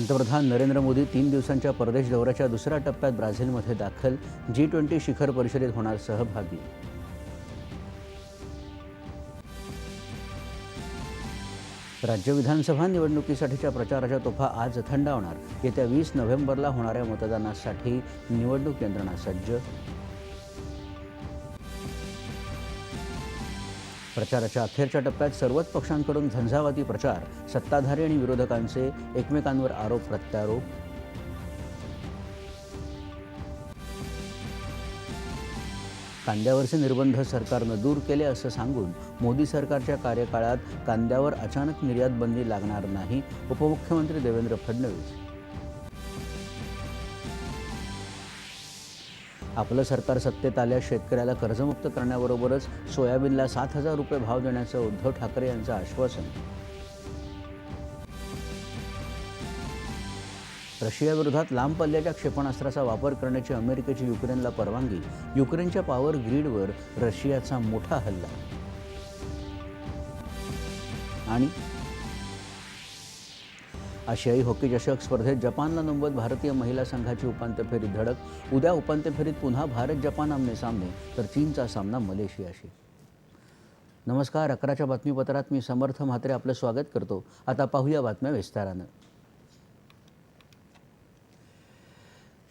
पंतप्रधान नरेंद्र मोदी तीन दिवसांच्या परदेश दौऱ्याच्या दुसऱ्या टप्प्यात ब्राझीलमध्ये दाखल जी ट्वेंटी शिखर परिषदेत होणार सहभागी. राज्य विधानसभा निवडणुकीसाठीच्या प्रचाराच्या तोफा आज थंडावणार. येत्या वीस नोव्हेंबरला होणाऱ्या मतदानासाठी निवडणूक यंत्रणा सज्ज प्रचाराच्या अखेरच्या टप्प्यात सर्वच पक्षांकडून झंझावाती प्रचार सत्ताधारी आणि विरोधकांचे एकमेकांवर आरोप प्रत्यारोप. कांद्यावरचे निर्बंध सरकारनं दूर केले असं सांगून मोदी सरकारच्या कार्यकाळात कांद्यावर अचानक निर्यात बंदी लागणार नाही उपमुख्यमंत्री देवेंद्र फडणवीस. आपलं सरकार सत्तेत आल्यास शेतकऱ्याला कर्जमुक्त करण्याबरोबरच सोयाबीनला सात हजार रुपये भाव देण्याचं उद्धव ठाकरे यांचं आश्वासन. रशियाविरोधात लांब पल्ल्याच्या क्षेपणास्त्राचा वापर करण्याची अमेरिकेची युक्रेनला परवानगी युक्रेनच्या पॉवर ग्रीडवर रशियाचा मोठा हल्ला. आणि आशियाई हॉकी चषक स्पर्धेत जपानला नमवत भारतीय महिला संघाची उपांत्य फेरीत धडक. उद्या उपांत्य फेरीत पुन्हा भारत जपान आमने सामने तर चीनचा सामना मलेशियाशी. नमस्कार अकराच्या बातमीपत्रात मी समर्थ म्हात्रे आपलं स्वागत करतो. आता पाहूया बातम्या विस्तारानं.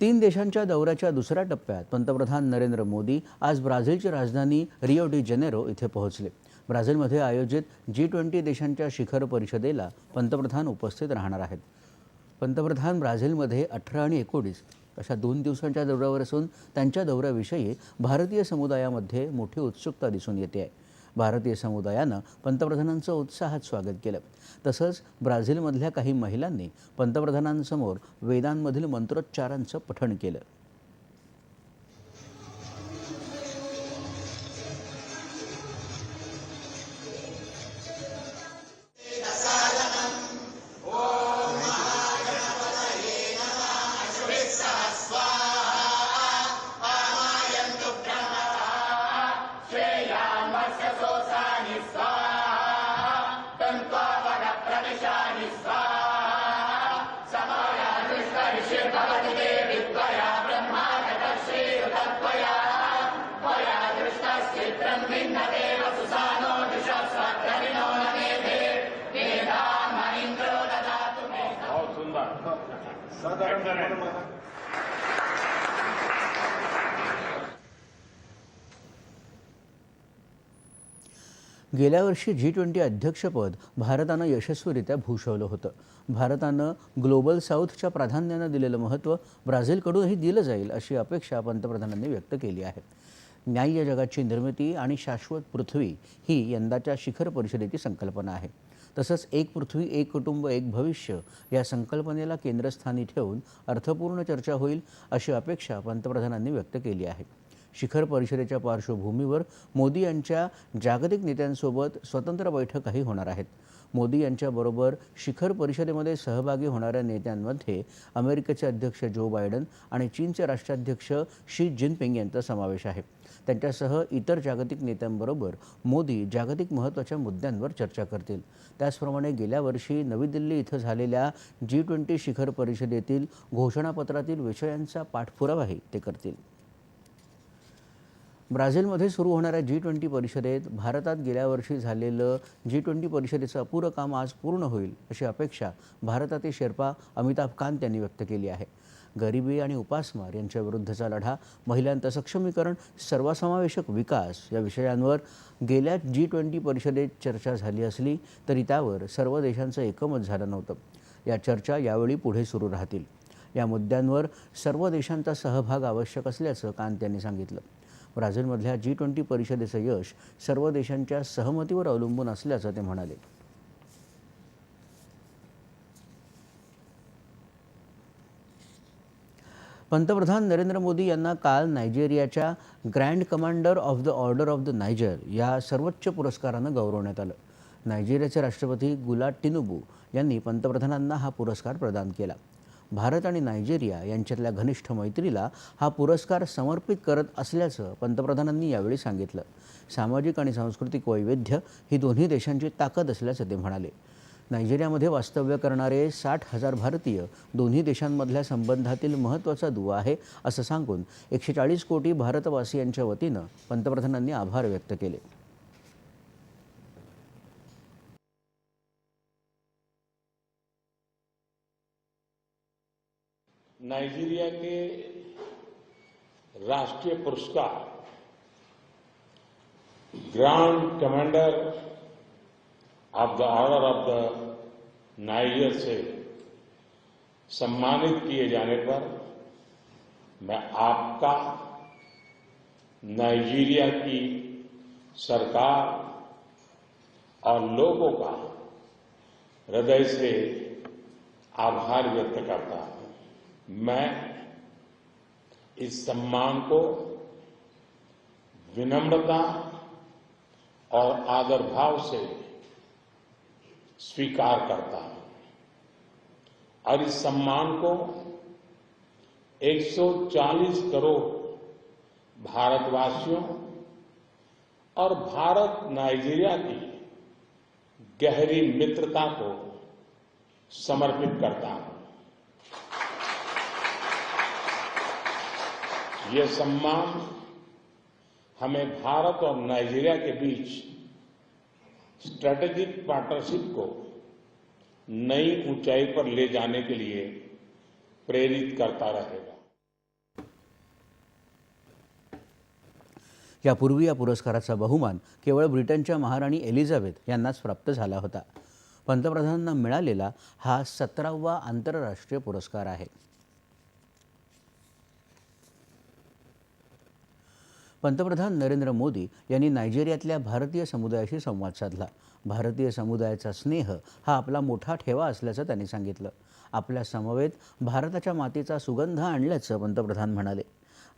तीन देशांच्या दौऱ्याच्या दुसऱ्या टप्प्यात पंतप्रधान नरेंद्र मोदी आज ब्राझीलची राजधानी रिओ डी जेनेरो इथे पोहोचले. ब्राझीलमध्ये आयोजित जी ट्वेंटी देशांच्या शिखर परिषदेला पंतप्रधान उपस्थित राहणार आहेत. पंतप्रधान ब्राझीलमध्ये अठरा आणि एकोणीस अशा दोन दिवसांच्या दौऱ्यावर असून त्यांच्या दौऱ्याविषयी भारतीय समुदायामध्ये मोठी उत्सुकता दिसून येते. आहे भारतीय समुदायानं पंतप्रधानांचं उत्साहात स्वागत केलं. तसंच ब्राझीलमधल्या काही महिलांनी पंतप्रधानांसमोर वेदांमधील मंत्रोच्चारांचं पठण केलं. गेल्या वर्षी जी ट्वेंटी अध्यक्षपद भारतानं यशस्वीरित्या भूषवलं होतं. भारतानं ग्लोबल साऊथच्या प्राधान्यानं दिलेलं महत्त्व ब्राझीलकडूनही दिलं जाईल अशी अपेक्षा पंतप्रधानांनी व्यक्त केली आहे. न्याय्य जगाची निर्मिती आणि शाश्वत पृथ्वी ही यंदाच्या शिखर परिषदेची संकल्पना आहे. तसंच एक पृथ्वी एक कुटुंब एक भविष्य या संकल्पनेला केंद्रस्थानी ठेवून अर्थपूर्ण चर्चा होईल अशी अपेक्षा पंतप्रधानांनी व्यक्त केली आहे. शिखर परिषदेच्या पार्श्वभूमीवर मोदी यांच्या जागतिक नेत्यांसोबत स्वतंत्र बैठकाही होणार आहेत. मोदी यांच्याबरोबर शिखर परिषदेमध्ये सहभागी होणाऱ्या नेत्यांमध्ये अमेरिकेचे अध्यक्ष जो बायडन आणि चीनचे राष्ट्राध्यक्ष शी जिनपिंग यांचा समावेश आहे. त्यांच्यासह इतर जागतिक नेत्यांबरोबर मोदी जागतिक महत्त्वाच्या मुद्द्यांवर चर्चा करतील. त्याचप्रमाणे गेल्या वर्षी नवी दिल्ली इथं झालेल्या जी ट्वेंटी शिखर परिषदेतील घोषणापत्रातील विषयांचा पाठपुरावाही ते करतील. ब्राझीलमध्ये सुरू होणाऱ्या जी ट्वेंटी परिषदेत भारतात गेल्या वर्षी झालेलं जी ट्वेंटी परिषदेचं अपुरं काम आज पूर्ण होईल अशी अपेक्षा भारतातील शेर्पा अमिताभ कांत यांनी व्यक्त केली आहे. गरिबी आणि उपासमार यांच्याविरुद्धचा लढा महिलांचं सक्षमीकरण सर्वसमावेशक विकास या विषयांवर गेल्या जी ट्वेंटी परिषदेत चर्चा झाली असली तरी त्यावर सर्व देशांचं एकमत झालं नव्हतं. या चर्चा यावेळी पुढे सुरू राहतील. या मुद्द्यांवर सर्व देशांचा सहभाग आवश्यक असल्याचं कांत यांनी सांगितलं. ब्राझीलमधल्या जी ट्वेंटी परिषदेचं यश सर्व देशांच्या सहमतीवर अवलंबून असल्याचं ते म्हणाले. पंतप्रधान नरेंद्र मोदी यांना काल नायजेरियाच्या grand commander of the order of the Niger या सर्वोच्च पुरस्कारानं गौरवण्यात आलं. नायजेरियाचे राष्ट्रपती गुला टिनुबू यांनी पंतप्रधानांना हा पुरस्कार प्रदान केला. भारत आणि नायजेरिया यांच्यातल्या घनिष्ठ मैत्रीला हा पुरस्कार समर्पित करत असल्याचं पंतप्रधानांनी यावेळी सांगितलं. सामाजिक आणि सांस्कृतिक वैविध्य ही दोन्ही देशांची ताकद असल्याचं ते म्हणाले. नायजेरियामध्ये वास्तव्य करणारे साठ हजार भारतीय दोन्ही देशांमधल्या संबंधातील महत्त्वाचा दुवा आहे असं सांगून एकशे चाळीस कोटी भारतवासियांच्या वतीनं पंतप्रधानांनी आभार व्यक्त केले. नाइजीरिया के राष्ट्रीय पुरस्कार grand commander of the order of the Niger से सम्मानित किए जाने पर मैं आपका नाइजीरिया की सरकार और लोगों का हृदय से आभार व्यक्त करता हूँ। मैं इस सम्मान को विनम्रता और आदर भाव से स्वीकार करता हूँ। और इस सम्मान को 140 करोड़ भारतवासियों और भारत नाइजीरिया की गहरी मित्रता को समर्पित करता हूँ। ये सम्मान हमें भारत और नाइजीरिया के बीच स्ट्रेटेजिक पार्टनरशिप को नई ऊंचाई पर ले जाने के लिए प्रेरित करता रहेगा। यापूर्वी या पुरस्काराचा बहुमान केवळ ब्रिटनच्या महाराणी एलिझाबेथ यांनाच प्राप्त झाला होता. पंतप्रधानांना मिळालेला हा सतरावा आंतरराष्ट्रीय पुरस्कार आहे. पंतप्रधान नरेंद्र मोदी यांनी नायजेरियातल्या भारतीय समुदायाशी संवाद साधला. भारतीय समुदायाचा स्नेह हा आपला मोठा ठेवा असल्याचं त्यांनी सांगितलं. आपल्या समवेत भारताच्या मातीचा सुगंध आणल्याचं पंतप्रधान म्हणाले.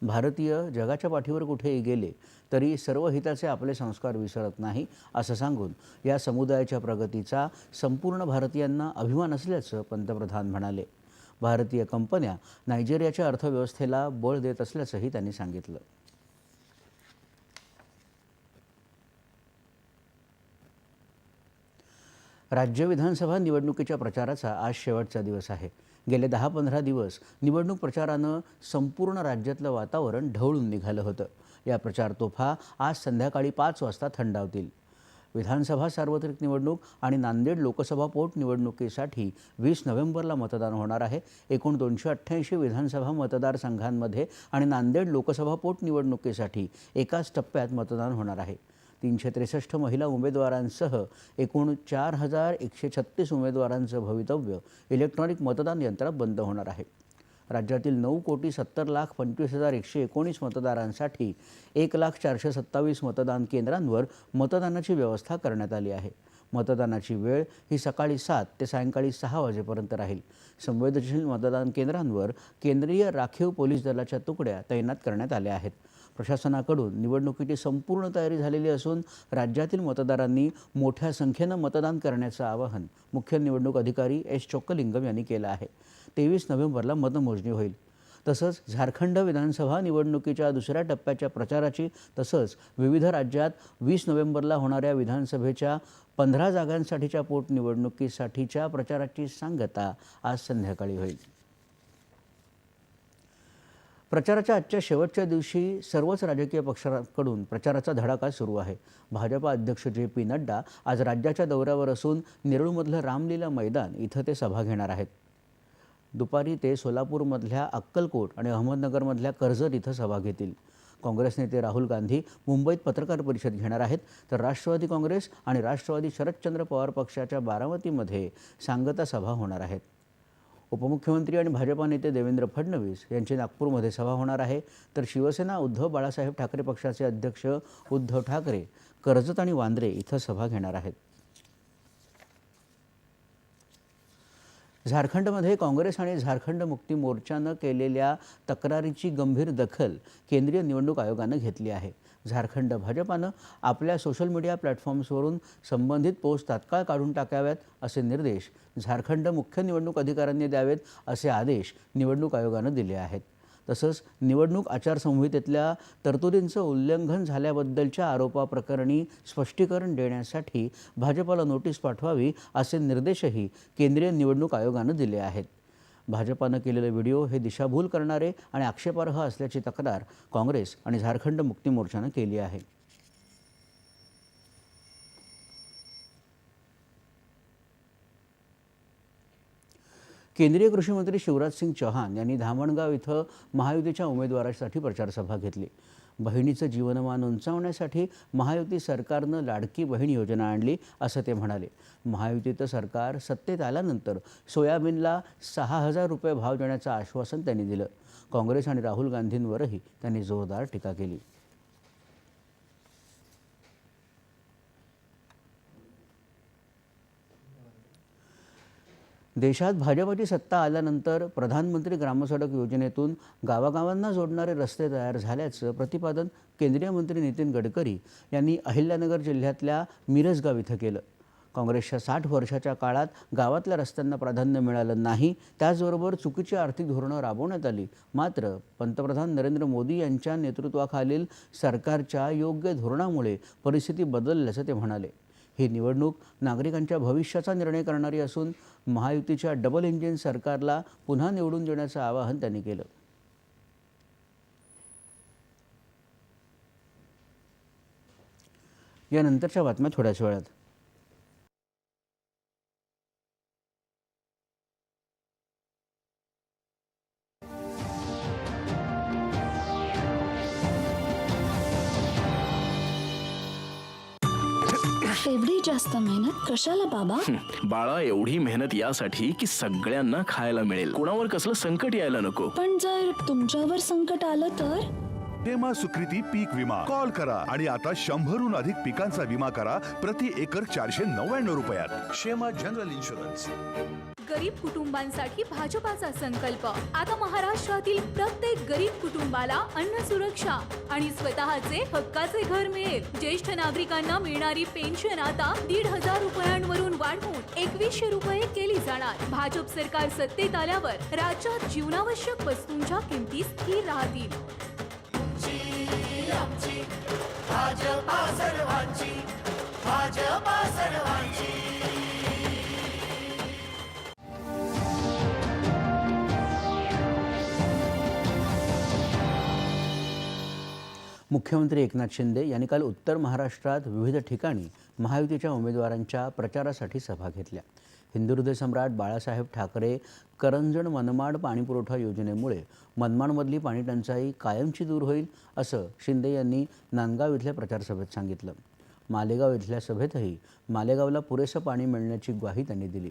भारतीय जगाच्या पाठीवर कुठेही गेले तरी सर्व हिताचे आपले संस्कार विसरत नाही असं सांगून या समुदायाच्या प्रगतीचा संपूर्ण भारतीयांना अभिमान असल्याचं पंतप्रधान म्हणाले. भारतीय कंपन्या नायजेरियाच्या अर्थव्यवस्थेला बळ देत असल्याचंही त्यांनी सांगितलं. राज्य विधानसभा निवडणुकीच्या प्रचाराचा आज शेवटचा दिवस आहे. गेले दहा पंधरा दिवस निवडणूक प्रचारानं संपूर्ण राज्यातलं वातावरण ढवळून निघालं होतं. या प्रचार तोफा आज संध्याकाळी पाच वाजता थंडावतील. विधानसभा सार्वत्रिक निवडणूक आणि नांदेड लोकसभा पोटनिवडणुकीसाठी वीस नोव्हेंबरला मतदान होणार आहे. एकूण दोनशे अठ्ठ्याऐंशी विधानसभा मतदारसंघांमध्ये आणि नांदेड लोकसभा पोटनिवडणुकीसाठी एकाच टप्प्यात मतदान होणार आहे. तीनशे त्रेसष्ट महिला उमेदवारांसह एकूण चार हजार एकशे छत्तीस उमेदवारांचं भवितव्य इलेक्ट्रॉनिक मतदान यंत्रात बंद होणार आहे. राज्यातील नऊ कोटी सत्तर लाख पंचवीस हजार एकशे एकोणीस मतदारांसाठी एक लाख चारशे सत्तावीस मतदान केंद्रांवर मतदानाची व्यवस्था करण्यात आली आहे. मतदानाची वेळ ही सकाळी सात ते सायंकाळी सहा वाजेपर्यंत राहील. संवेदनशील मतदान केंद्रांवर केंद्रीय राखीव पोलीस दलाच्या तुकड्या तैनात करण्यात आल्या आहेत. प्रशासनाकडून निवडणुकीची संपूर्ण तयारी झालेली असून राज्यातील मतदारांनी मोठ्या संख्येनं मतदान करण्याचं आवाहन मुख्य निवडणूक अधिकारी एस चोक्कलिंगम यांनी केलं आहे. तेवीस नोव्हेंबरला मतमोजणी होईल. तसंच झारखंड विधानसभा निवडणुकीच्या दुसऱ्या टप्प्याच्या प्रचाराची तसंच विविध राज्यात वीस नोव्हेंबरला होणाऱ्या विधानसभेच्या पंधरा जागांसाठीच्या पोटनिवडणुकीसाठीच्या प्रचाराची सांगता आज संध्याकाळी होईल. प्रचाराच्या आजच्या शेवटच्या दिवशी सर्वच राजकीय पक्षांकडून प्रचाराचा धडाका सुरू आहे. भाजपा अध्यक्ष जे पी नड्डा आज राज्याच्या दौऱ्यावर असून नेरूळमधलं रामलीला मैदान इथं ते सभा घेणार आहेत. दुपारी ते सोलापूरमधल्या अक्कलकोट आणि अहमदनगरमधल्या कर्जत इथं सभा घेतील. काँग्रेस नेते राहुल गांधी मुंबईत पत्रकार परिषद घेणार आहेत तर राष्ट्रवादी काँग्रेस आणि राष्ट्रवादी शरदचंद्र पवार पक्षाच्या बारामतीमध्ये सांगता सभा होणार आहेत. उपमुख्यमंत्री आणि भाजपा नेते देवेंद्र फडणवीस यांची नागपूरमध्ये सभा होणार आहे. तर शिवसेना उद्धव बाळासाहेब ठाकरे पक्षाचे अध्यक्ष उद्धव ठाकरे कर्जत आणि वांद्रे इथं सभा घेणार आहेत. झारखंडमध्ये काँग्रेस आणि झारखंड मुक्ती मोर्चानं केलेल्या तक्रारीची गंभीर दखल केंद्रीय निवडणूक आयोगानं घेतली आहे. झारखंड भाजपानं आपल्या सोशल मीडिया प्लॅटफॉर्म्सवरून संबंधित पोस्ट तात्काळ काढून टाकाव्यात असे निर्देश झारखंड मुख्य निवडणूक अधिकाऱ्यांनी द्यावेत असे आदेश निवडणूक आयोगानं दिले आहेत. तसंच निवडणूक आचारसंहितेतल्या तरतुदींचं उल्लंघन झाल्याबद्दलच्या आरोपाप्रकरणी स्पष्टीकरण देण्यासाठी भाजपला नोटीस पाठवावी असे निर्देशही केंद्रीय निवडणूक आयोगानं दिले आहेत. भाजपानं केलेले व्हिडिओ हे दिशाभूल करणारे आणि आक्षेपार्ह असल्याची तक्रार काँग्रेस आणि झारखंड मुक्ती मोर्चानं केली आहे. केंद्रीय कृषी मंत्री शिवराज सिंग चौहान यांनी धामणगाव इथं महायुतीच्या उमेदवारासाठी प्रचारसभा घेतली. बहिणीचं जीवनमान उंचावण्यासाठी महायुती सरकारनं लाडकी बहीण योजना आणली असं ते म्हणाले. महायुतीचं सरकार सत्तेत आल्यानंतर सोयाबीनला सहा हजार रुपये भाव देण्याचं आश्वासन त्यांनी दिलं. काँग्रेस आणि राहुल गांधींवरही त्यांनी जोरदार टीका केली. देशात भाजपची सत्ता आल्यानंतर प्रधानमंत्री ग्रामसडक योजनेतून गावागावांना जोडणारे रस्ते तयार झाल्याचं प्रतिपादन केंद्रीय मंत्री नितीन गडकरी यांनी अहिल्यानगर जिल्ह्यातल्या मिरजगाव इथं केलं. काँग्रेसच्या साठ वर्षाच्या काळात गावातल्या रस्त्यांना प्राधान्य मिळालं नाही त्याचबरोबर चुकीची आर्थिक धोरणं राबवण्यात आली. मात्र पंतप्रधान नरेंद्र मोदी यांच्या नेतृत्वाखालील सरकारच्या योग्य धोरणामुळे परिस्थिती बदलल्याचं ते म्हणाले. ही निवडणूक नागरिकांच्या भविष्याचा निर्णय करणारी असून महायुतीच्या डबल इंजिन सरकारला पुन्हा निवडून देण्याचं आवाहन त्यांनी केलं. यानंतरच्या बातम्या थोड्याच वेळात. कशाला बाबा? बाळा एवढी मेहनत यासाठी की सगळ्यांना खायला मिळेल. कोणावर कसलं संकट यायला नको. पण जर तुमच्यावर संकट आलं तर? हेमा सुकृती पीक विमा. कॉल करा आणि आता शंभरहून अधिक पिकांचा विमा करा प्रति एकर चारशे नव्याण्णव रुपयात. शेमा जनरल इन्शुरन्स. गरीब कुटुंबांसाठी भाजपाचा संकल्प. आता महाराष्ट्रातील प्रत्येक गरीब कुटुंबाला अन्न सुरक्षा आणि स्वतःचे हक्काचे घर मिळेल. ज्येष्ठ नागरिकांना मिळणारी पेन्शन आता दीड हजार रुपयांवरून वाढवून एकवीसशे रुपये केली जाणार. भाजप सरकार सत्तेत आल्यावर राज्यात जीवनावश्यक वस्तूंच्या किमती स्थिर राहतील. मुख्यमंत्री एकनाथ शिंदे यांनी काल उत्तर महाराष्ट्रात विविध ठिकाणी महायुतीच्या उमेदवारांच्या प्रचारासाठी सभा घेतल्या. हिंदुहृदय सम्राट बाळासाहेब ठाकरे करंजण मनमाड पाणीपुरवठा योजनेमुळे मनमाडमधली पाणी टंचाई कायमची दूर होईल असं शिंदे यांनी नांदगाव इथल्या प्रचारसभेत सांगितलं. मालेगाव इथल्या सभेतही मालेगावला पुरेसं पाणी मिळण्याची ग्वाही त्यांनी दिली.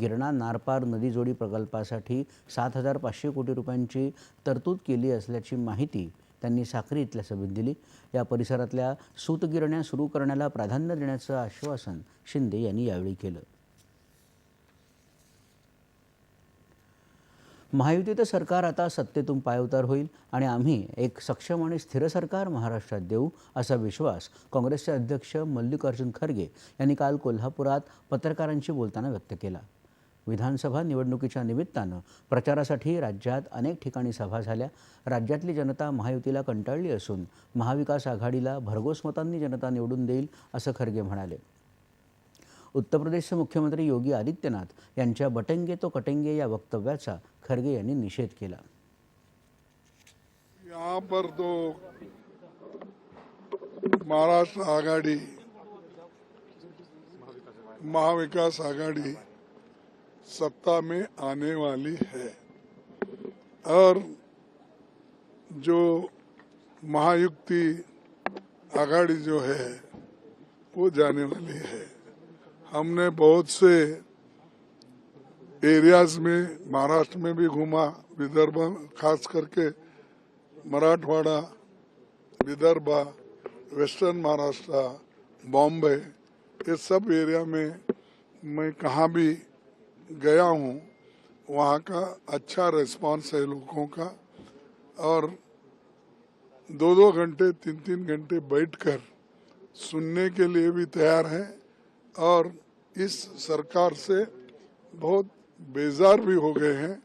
गिरणा नारपार नदी जोडी प्रकल्पासाठी सात हजार पाचशे कोटी रुपयांची तरतूद केली असल्याची माहिती त्यांनी साक्री इथल्या सभेत दिली. या परिसरातल्या सूतगिरण्या सुरू करण्याला प्राधान्य देण्याचं आश्वासन शिंदे यांनी यावेळी केलं. महायुतीचं सरकार आता सत्तेतून पायउतार होईल आणि आम्ही एक सक्षम आणि स्थिर सरकार महाराष्ट्रात देऊ असा विश्वास काँग्रेसचे अध्यक्ष मल्लिकार्जुन खरगे यांनी काल कोल्हापुरात पत्रकारांशी बोलताना व्यक्त केला. विधानसभा निवडणुकीच्या निमित्तानं प्रचारासाठी राज्यात अनेक ठिकाणी सभा झाल्या. राज्यातली जनता महायुतीला कंटाळली असून महाविकास आघाडीला भरघोस मतांनी जनता निवडून देईल असं खरगे म्हणाले. उत्तर प्रदेशचे मुख्यमंत्री योगी आदित्यनाथ यांच्या बटेंगे तो कटेंगे या वक्तव्याचा खरगे यांनी निषेध केला. पर तो महाराष्ट्र आघाड़ी, महाविकास आघाड़ी सत्ता में आने वाली है। और जो महायुक्ति आघाड़ी जो है, वो जाने वाली है। हमने बहुत से एरियाज़ में, महाराष्ट्र में भी घूमा, विदर्भ, खास करके मराठवाड़ा, विदर्भा वेस्टर्न महाराष्ट्र, बॉम्बे, ये सब एरिया में मैं कहाँ भी गया हूँ, वहाँ का अच्छा रिस्पांस है लोगों का। और दो दो घंटे तीन तीन घंटे बैठकर सुनने के लिए भी तैयार हैं। और इस सरकार से बहुत बेजार भी हो गए हैं।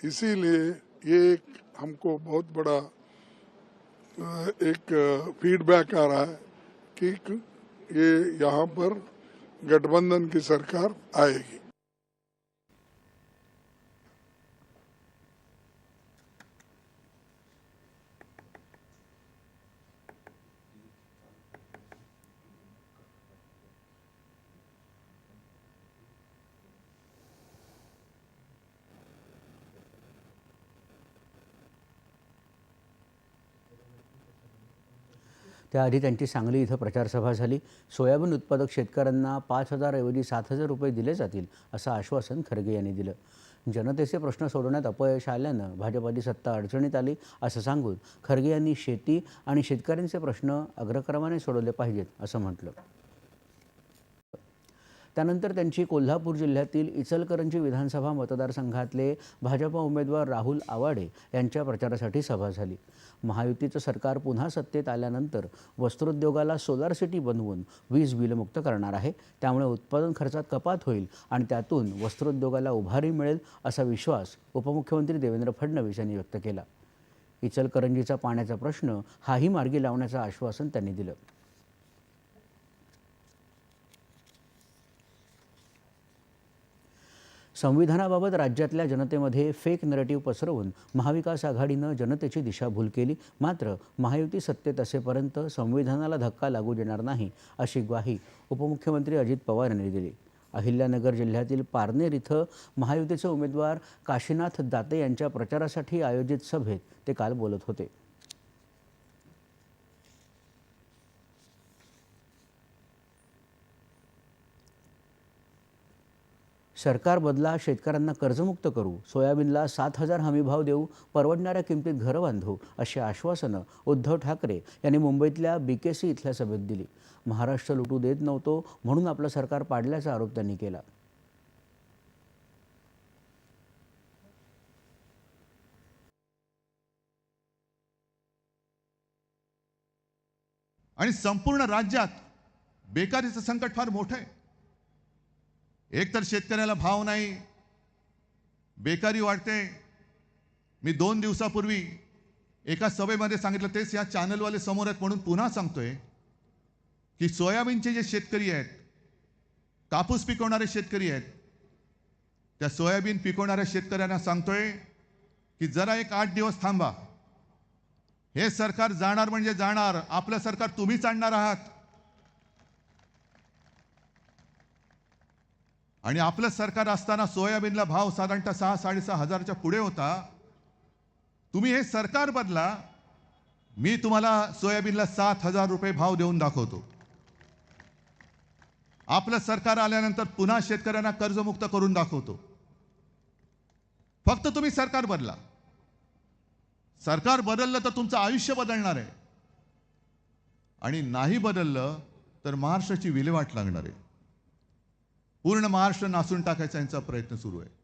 इसीलिए ये एक हमको बहुत बड़ा एक फीडबैक आ रहा है कि ये यहाँ पर गठबंधन की सरकार आएगी। त्याआधी त्यांची सांगली इथं प्रचारसभा झाली. सोयाबीन उत्पादक शेतकऱ्यांना पाच हजारऐवजी सात हजार रुपये दिले जातील असं आश्वासन खरगे यांनी दिलं. जनतेचे प्रश्न सोडवण्यात अपयश आल्यानं भाजपाची सत्ता अडचणीत आली असं सांगून खरगे यांनी शेती आणि शेतकऱ्यांचे प्रश्न अग्रक्रमाने सोडवले पाहिजेत असं म्हटलं. त्यानंतर त्यांची कोल्हापूर जिल्ह्यातील इचलकरंजी विधानसभा मतदारसंघातले भाजपा उमेदवार राहुल आवाडे यांच्या प्रचारासाठी सभा झाली. महायुतीचं सरकार पुन्हा सत्तेत आल्यानंतर वस्त्रोद्योगाला सोलार सिटी बनवून वीज बिलमुक्त करणार आहे. त्यामुळे उत्पादन खर्चात कपात होईल आणि त्यातून वस्त्रोद्योगाला उभारी मिळेल असा विश्वास उपमुख्यमंत्री देवेंद्र फडणवीस यांनी व्यक्त केला. इचलकरंजीचा पाण्याचा प्रश्न हाही मार्गी लावण्याचं आश्वासन त्यांनी दिलं. संविधानाबाबत राज्यातल्या जनतेमध्ये फेक नरेटिव्ह पसरवून महाविकास आघाडीनं जनतेची दिशाभूल केली. मात्र महायुती सत्तेत असेपर्यंत संविधानाला धक्का लागू देणार नाही अशी ग्वाही उपमुख्यमंत्री अजित पवार यांनी दिली. अहिल्यानगर जिल्ह्यातील पारनेर इथं महायुतीचे उमेदवार काशीनाथ दाते यांच्या प्रचारासाठी आयोजित सभेत ते काल बोलत होते. सरकार बदला शेतकऱ्यांना कर्जमुक्त करू सोयाबीनला सात हजार हमीभाव देऊ परवडणाऱ्या किमतीत घरं बांधू अशी आश्वासनं उद्धव ठाकरे यांनी मुंबईतल्या बी के सी इथल्या सभेत दिली. महाराष्ट्र लुटू देत नव्हतो म्हणून आपलं सरकार पाडल्याचा आरोप त्यांनी केला. आणि संपूर्ण राज्यात बेकारीचं संकट फार मोठं आहे. एकतर शेतकऱ्याला भाव नाही बेकारी वाटते मी दोन दिवसापूर्वी एका सभेमध्ये सांगितलं तेच या चॅनलवाले समोर आहेत म्हणून पुन्हा सांगतोय की सोयाबीनचे जे शेतकरी आहेत कापूस पिकवणारे शेतकरी आहेत त्या सोयाबीन पिकवणाऱ्या शेतकऱ्यांना सांगतोय की जरा एक आठ दिवस थांबा. हे सरकार जाणार म्हणजे जाणार आपलं सरकार तुम्हीच आणणार आहात. आणि आपलं सरकार असताना सोयाबीनला भाव साधारणतः सहा साडेसहा हजारच्या पुढे होता. तुम्ही हे सरकार बदला. मी तुम्हाला सोयाबीनला सात हजार रुपये भाव देऊन दाखवतो. आपलं सरकार आल्यानंतर पुन्हा शेतकऱ्यांना कर्जमुक्त करून दाखवतो. फक्त तुम्ही सरकार बदला. सरकार बदललं तर तुमचं आयुष्य बदलणार आहे. आणि नाही बदललं तर महाराष्ट्राची विल्हेवाट लागणार आहे. पूर्ण महाराष्ट्र नासून टाकायचा यांचा प्रयत्न सुरू आहे.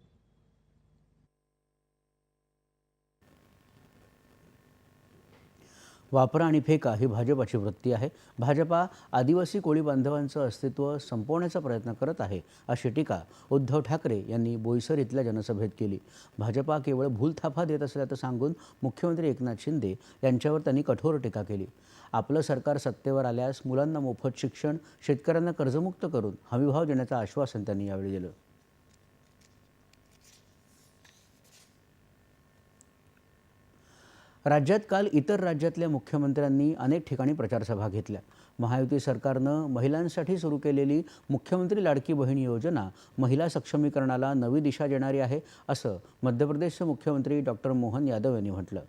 वापरा आणि फेका ही भाजपाची वृत्ती आहे. भाजपा आदिवासी कोळी बांधवांचं अस्तित्व संपवण्याचा प्रयत्न करत आहे अशी टीका उद्धव ठाकरे यांनी बोईसर इथल्या जनसभेत केली. भाजपा केवळ भूलथाफा देत असल्याचं सांगून मुख्यमंत्री एकनाथ शिंदे यांच्यावर त्यांनी कठोर टीका केली. आपलं सरकार सत्तेवर आल्यास मुलांना मोफत शिक्षण शेतकऱ्यांना कर्जमुक्त करून हमीभाव देण्याचं आश्वासन त्यांनी यावेळी दिलं. राज्यात काल इतर राज्यातल्या मुख्यमंत्र्यांनी अनेक ठिकाणी प्रचारसभा घेतल्या. महायुती सरकारनं महिलांसाठी सुरू केलेली मुख्यमंत्री लाडकी बहीण योजना महिला सक्षमीकरणाला नवी दिशा देणारी आहे असं मध्य प्रदेशचे मुख्यमंत्री डॉक्टर मोहन यादव यांनी म्हटलं.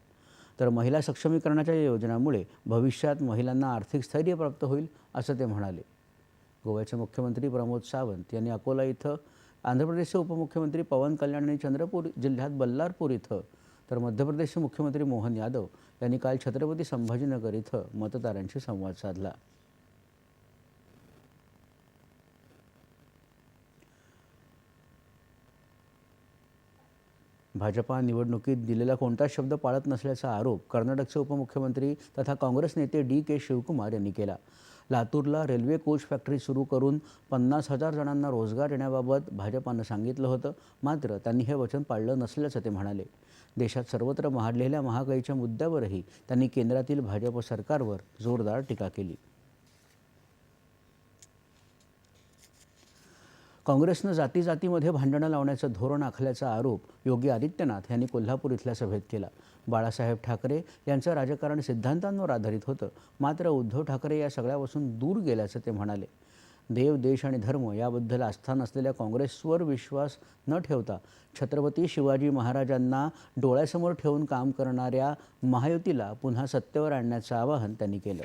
तर महिला सक्षमीकरणाच्या या योजनामुळे भविष्यात महिलांना आर्थिक स्थैर्य प्राप्त होईल असं ते म्हणाले. गोव्याचे मुख्यमंत्री प्रमोद सावंत यांनी अकोला इथं आंध्र प्रदेशचे उपमुख्यमंत्री पवन कल्याण यांनी चंद्रपूर जिल्ह्यात बल्लारपूर इथं तर मध्य प्रदेशचे मुख्यमंत्री मोहन यादव यांनी काल छत्रपती संभाजीनगर इथं मतदारांशी संवाद साधला. भाजपा निवडणुकीत दिलेला कोणताच शब्द पाळत नसल्याचा आरोप कर्नाटकचे उपमुख्यमंत्री तथा काँग्रेस नेते डी के शिवकुमार यांनी केला. लातूरला रेल्वे कोच फॅक्टरी सुरू करून पन्नास हजार जणांना रोजगार देण्याबाबत भाजपानं सांगितलं होतं मात्र त्यांनी हे वचन पाळलं नसल्याचं ते म्हणाले. देशात सर्वत्र महाडलेल्या महागाईच्या मुद्द्यावरही त्यांनी केंद्रातील भाजप सरकारवर जोरदार टीका केली. काँग्रेसनं जाती जातीमध्ये भांडणं लावण्याचं धोरण आखल्याचा आरोप योगी आदित्यनाथ यांनी कोल्हापूर इथल्या सभेत केला. बाळासाहेब ठाकरे यांचं राजकारण सिद्धांतांवर आधारित होतं. मात्र उद्धव ठाकरे या सगळ्यापासून दूर गेल्याचं ते म्हणाले. देव देश आणि धर्म याबद्दल आस्था नसलेल्या काँग्रेसवर विश्वास न ठेवता छत्रपती शिवाजी महाराजांना डोळ्यासमोर ठेवून काम करणाऱ्या महायुतीला पुन्हा सत्तेवर आणण्याचं आवाहन त्यांनी केलं.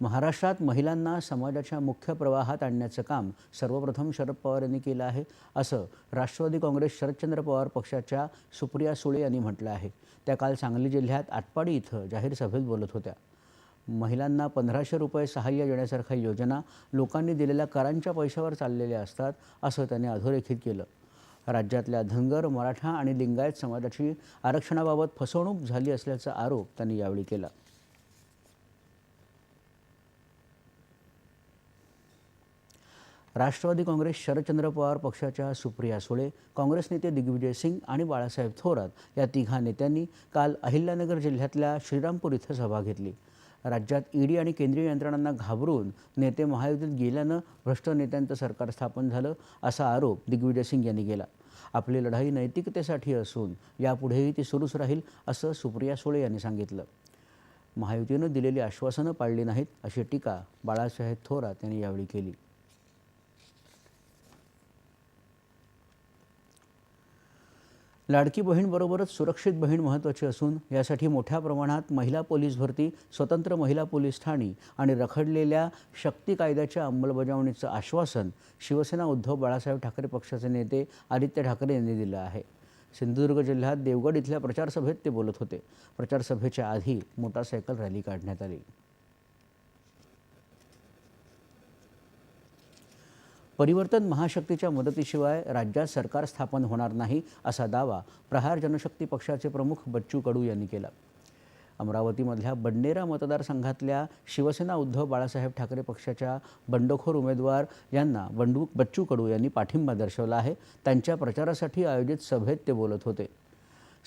महाराष्ट्रात महिलांना समाजाच्या मुख्य प्रवाहात आणण्याचं काम सर्वप्रथम शरद पवार यांनी केलं आहे असं राष्ट्रवादी काँग्रेस शरदचंद्र पवार पक्षाच्या सुप्रिया सुळे यांनी म्हटलं आहे. त्या काल सांगली जिल्ह्यात आटपाडी इथं जाहीर सभेत बोलत होत्या. महिलांना पंधराशे रुपये सहाय्य देण्यासारख्या योजना लोकांनी दिलेल्या करांच्या पैशावर चाललेल्या असतात असं त्यांनी अधोरेखित केलं. राज्यातल्या धनगर मराठा आणि लिंगायत समाजाची आरक्षणाबाबत फसवणूक झाली असल्याचा आरोप त्यांनी यावेळी केला. राष्ट्रवादी काँग्रेस शरदचंद्र पवार पक्षाच्या सुप्रिया सुळे काँग्रेस नेते दिग्विजय सिंग आणि बाळासाहेब थोरात या तिघा नेत्यांनी काल अहिल्यानगर जिल्ह्यातल्या श्रीरामपूर इथं सभा घेतली. राज्यात ईडी आणि केंद्रीय यंत्रणांना घाबरून नेते महायुतीत गेल्यानं भ्रष्ट नेत्यांचं सरकार स्थापन झालं असा आरोप दिग्विजय सिंग यांनी केला. आपली लढाई नैतिकतेसाठी असून यापुढेही ती सुरूच राहील असं सुप्रिया सुळे यांनी सांगितलं. महायुतीनं दिलेली आश्वासनं पाळली नाहीत अशी टीका बाळासाहेब थोरात यांनी यावेळी केली. लाडकी बहीणबरोबरच सुरक्षित बहीण महत्त्वाची असून यासाठी मोठ्या प्रमाणात महिला पोलीस भरती स्वतंत्र महिला पोलीस ठाणी आणि रखडलेल्या शक्ती कायद्याच्या अंमलबजावणीचं आश्वासन शिवसेना उद्धव बाळासाहेब ठाकरे पक्षाचे नेते आदित्य ठाकरे यांनी दिलं आहे. सिंधुदुर्ग जिल्ह्यात देवगड इथल्या प्रचारसभेत ते बोलत होते. प्रचारसभेच्या आधी मोटारसायकल रॅली काढण्यात आली. परिवर्तन महाशक्तीच्या मदतीशिवाय राज्यात सरकार स्थापन होणार नाही असा दावा प्रहार जनशक्ती पक्षाचे प्रमुख बच्चू कडू यांनी केला. अमरावतीमधल्या बंडेरा मतदारसंघातल्या शिवसेना उद्धव बाळासाहेब ठाकरे पक्षाच्या बंडखोर उमेदवार यांना बंडू बच्चू कडू यांनी पाठिंबा दर्शवला आहे. त्यांच्या प्रचारासाठी आयोजित सभेत ते बोलत होते.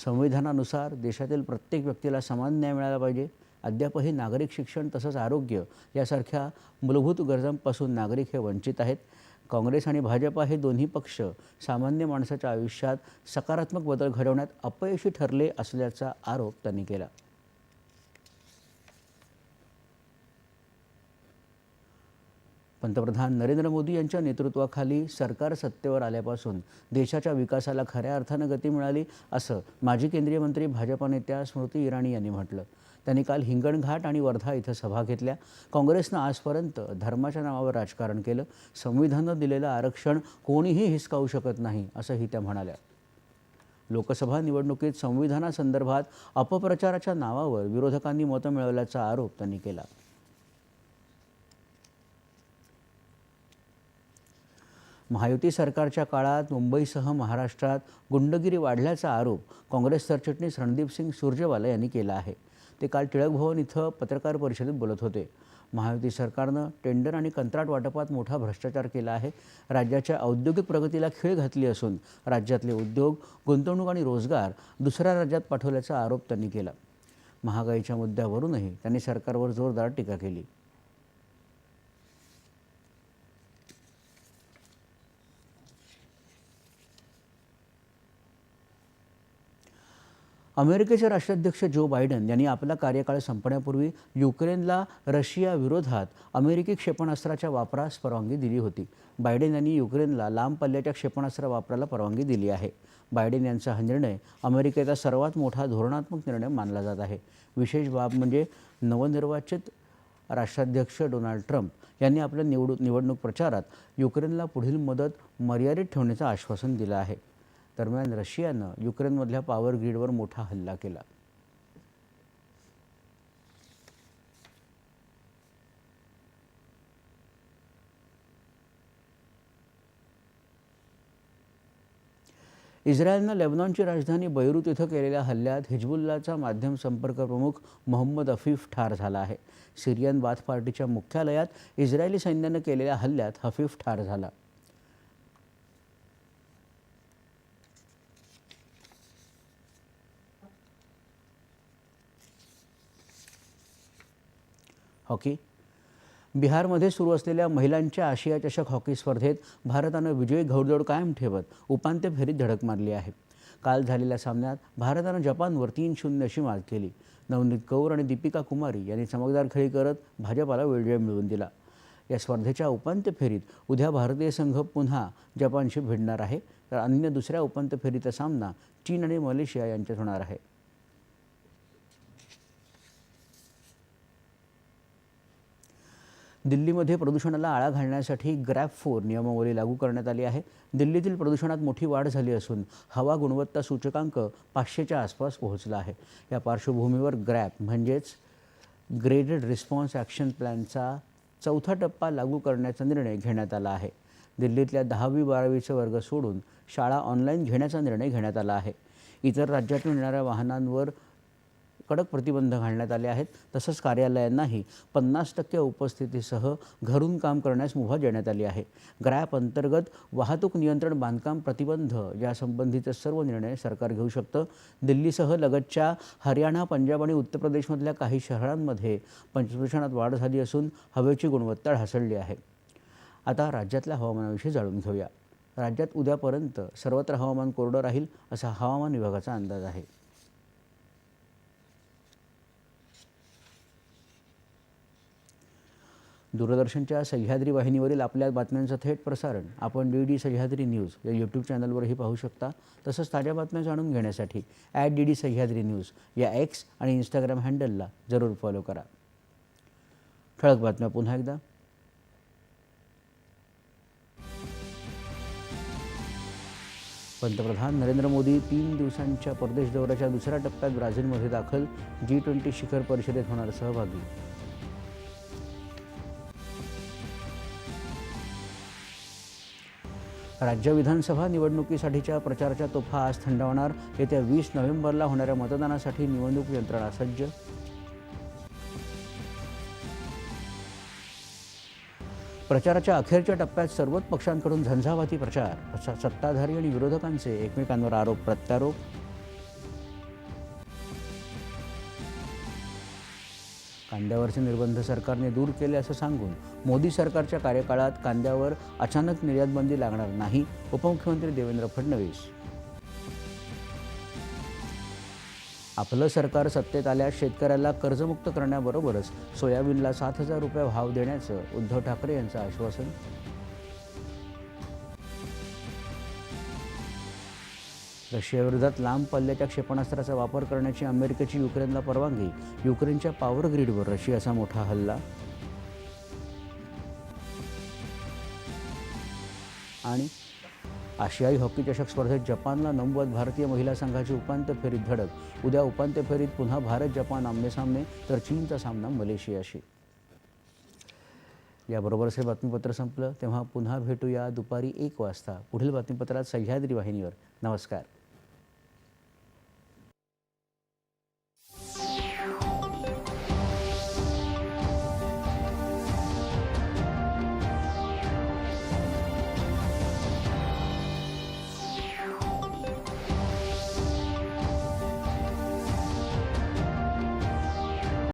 संविधानानुसार देशातील प्रत्येक व्यक्तीला समान न्याय मिळाला पाहिजे. अद्यापही नागरिक शिक्षण तसंच आरोग्य यासारख्या मूलभूत गरजांपासून नागरिक हे वंचित आहेत. काँग्रेस आणि भाजपा हे दोन्ही पक्ष सामान्य माणसाच्या आयुष्यात सकारात्मक बदल घडवण्यात अपयशी ठरले असल्याचा आरोप त्यांनी केला. पंतप्रधान नरेंद्र मोदी यांच्या नेतृत्वाखाली सरकार सत्तेवर आल्यापासून देशाच्या विकासाला खऱ्या अर्थानं गती मिळाली असं माजी केंद्रीय मंत्री भाजपा नेत्या स्मृती इराणी यांनी म्हटलं. त्यांनी काल हिंगणघाट आणि वर्धा इथं सभा घेतल्या. काँग्रेसनं आजपर्यंत धर्माच्या नावावर राजकारण केलं. संविधानं दिलेलं आरक्षण कोणीही हिसकावू शकत नाही असंही त्या म्हणाल्या. लोकसभा निवडणुकीत संविधानासंदर्भात अपप्रचाराच्या नावावर विरोधकांनी मतं मिळवल्याचा आरोप त्यांनी केला. महायुती सरकारच्या काळात मुंबईसह महाराष्ट्रात गुंडगिरी वाढल्याचा आरोप काँग्रेस सरचिटणीस रणदीपसिंग सुरजेवाला यांनी केला आहे. ते काल टिळक भवन इथं पत्रकार परिषदेत बोलत होते. महायुती सरकारनं टेंडर आणि कंत्राट वाटपात मोठा भ्रष्टाचार केला आहे. राज्याच्या औद्योगिक प्रगतीला खीळ घातली असून राज्यातले उद्योग गुंतवणूक आणि रोजगार दुसऱ्या राज्यात पाठवल्याचा आरोप त्यांनी केला. महागाईच्या मुद्द्यावरूनही त्यांनी सरकारवर जोरदार टीका केली. अमेरिकेचे राष्ट्राध्यक्ष जो बायडन यांनी आपला कार्यकाळ संपण्यापूर्वी युक्रेनला रशिया विरोधात अमेरिकी क्षेपणास्त्राच्या वापरास परवानगी दिली होती. बायडेन यांनी युक्रेनला लांब पल्ल्याच्या क्षेपणास्त्र वापराला परवानगी दिली आहे. बायडेन यांचा हा निर्णय अमेरिकेचा सर्वात मोठा धोरणात्मक निर्णय मानला जात आहे. विशेष बाब म्हणजे नवनिर्वाचित राष्ट्राध्यक्ष डोनाल्ड ट्रम्प यांनी आपल्या निवडू निवडणूक प्रचारात युक्रेनला पुढील मदत मर्यादित ठेवण्याचं आश्वासन दिलं आहे. दरम्यान रशियानं युक्रेनमधल्या पॉवर ग्रीडवर मोठा हल्ला केला. इस्रायलनं लेबनॉनची राजधानी बैरूत इथं केलेल्या हल्ल्यात हिजबुल्लाचा माध्यम संपर्क प्रमुख मोहम्मद हफीफ ठार झाला आहे. सिरियन बाथ पार्टीच्या मुख्यालयात इस्रायली सैन्यानं केलेल्या हल्ल्यात हफीफ ठार झाला. हॉकी. बिहारमध्ये सुरू असलेल्या महिलांच्या आशिया चषक हॉकी स्पर्धेत भारतानं विजयी घौडदौड कायम ठेवत उपांत्य फेरीत धडक मारली आहे. काल झालेल्या सामन्यात भारतानं जपानवर तीन शून्य अशी मात केली. नवनीत कौर आणि दीपिका कुमारी यांनी चमकदार खेळी करत भाजपाला विजय मिळवून दिला. या स्पर्धेच्या उपांत्य फेरीत उद्या भारतीय संघ पुन्हा जपानशी भिडणार आहे. तर अन्य दुसऱ्या उपांत्य फेरीचा सामना चीन आणि मलेशिया यांच्यात होणार आहे. दिल्लीमध्ये प्रदूषणाला आळा घालण्यासाठी ग्रॅप फोर नियमावली लागू करण्यात आली आहे. दिल्लीतील प्रदूषणात मोठी वाढ झाली असून हवा गुणवत्ता सूचकांक पाचशेच्या आसपास पोहोचला आहे. या पार्श्वभूमीवर ग्रॅप म्हणजेच ग्रेडेड रिस्पॉन्स ॲक्शन प्लॅनचा चौथा टप्पा लागू करण्याचा निर्णय घेण्यात आला आहे. दिल्लीतल्या दहावी बारावीचे वर्ग सोडून शाळा ऑनलाईन घेण्याचा निर्णय घेण्यात आला आहे. इतर राज्यातून येणाऱ्या वाहनांवर कडक प्रतिबंध घालण्यात आले आहेत. तसंच कार्यालयांनाही पन्नास टक्के उपस्थितीसह घरून काम करण्यास मुभा देण्यात आली आहे. ग्रॅप अंतर्गत वाहतूक नियंत्रण बांधकाम प्रतिबंध यासंबंधीचे सर्व निर्णय सरकार घेऊ शकतं. दिल्लीसह लगतच्या हरियाणा पंजाब आणि उत्तर प्रदेशमधल्या काही शहरांमध्ये प्रदूषणात वाढ झाली असून हवेची गुणवत्ता ढासळली आहे. आता राज्यातल्या हवामानाविषयी जाणून घेऊया. राज्यात उद्यापर्यंत सर्वत्र हवामान कोरडं राहील असा हवामान विभागाचा अंदाज आहे. दूरदर्शनच्या सह्याद्री वाहिनीवरील आपल्या बातम्यांचं थेट प्रसारण आपण डी डी सह्याद्री न्यूज या यूट्यूब चॅनलवरही पाहू शकता. तसंच ताज्या बातम्या जाणून घेण्यासाठी at D D Sahyadri news या एक्स आणि इंस्टाग्राम हँडलला जरूर फॉलो करा. ठळक बातम्या पुन्हा एकदा. पंतप्रधान नरेंद्र मोदी तीन दिवसांच्या परदेश दौऱ्याच्या दुसऱ्या टप्प्यात ब्राझीलमध्ये दाखल जी ट्वेंटी शिखर परिषदेत होणार सहभागी. राज्य विधानसभा निवडणुकीसाठीच्या प्रचाराच्या तोफा आज थंडावणार. येत्या वीस नोव्हेंबरला होणाऱ्या मतदानासाठी निवडणूक यंत्रणा सज्ज. प्रचाराच्या अखेरच्या टप्प्यात सर्वच पक्षांकडून झंझावाती प्रचार. सत्ताधारी आणि विरोधकांचे एकमेकांवर आरोप प्रत्यारोप. कांद्यावरचे निर्बंध सरकारने दूर केले असं सांगून मोदी सरकारच्या कार्यकाळात कांद्यावर अचानक निर्यातबंदी लागणार नाही उपमुख्यमंत्री देवेंद्र फडणवीस. आपलं सरकार सत्तेत आल्यास शेतकऱ्याला कर्जमुक्त करण्याबरोबरच सोयाबीनला सात हजार रुपये भाव देण्याचं उद्धव ठाकरे यांचं आश्वासन रशियाविरोधात लांब पल्ल्याच्या क्षेपणास्त्राचा वापर करण्याची अमेरिकेची युक्रेनला परवानगी युक्रेनच्या पॉवर ग्रीडवर रशियाचा मोठा हल्ला. आणि आशियाई हॉकी चषक स्पर्धेत जपानला नमवत भारतीय महिला संघाची उपांत्य फेरीत धडक. उद्या उपांत्य फेरीत पुन्हा भारत जपान आमनेसामने तर चीनचा सामना मलेशियाशी. याबरोबरच हे बातमीपत्र संपलं. तेव्हा पुन्हा भेटूया दुपारी एक वाजता. पुढील बातमीपत्रात सह्याद्री वाहिनीवर. नमस्कार.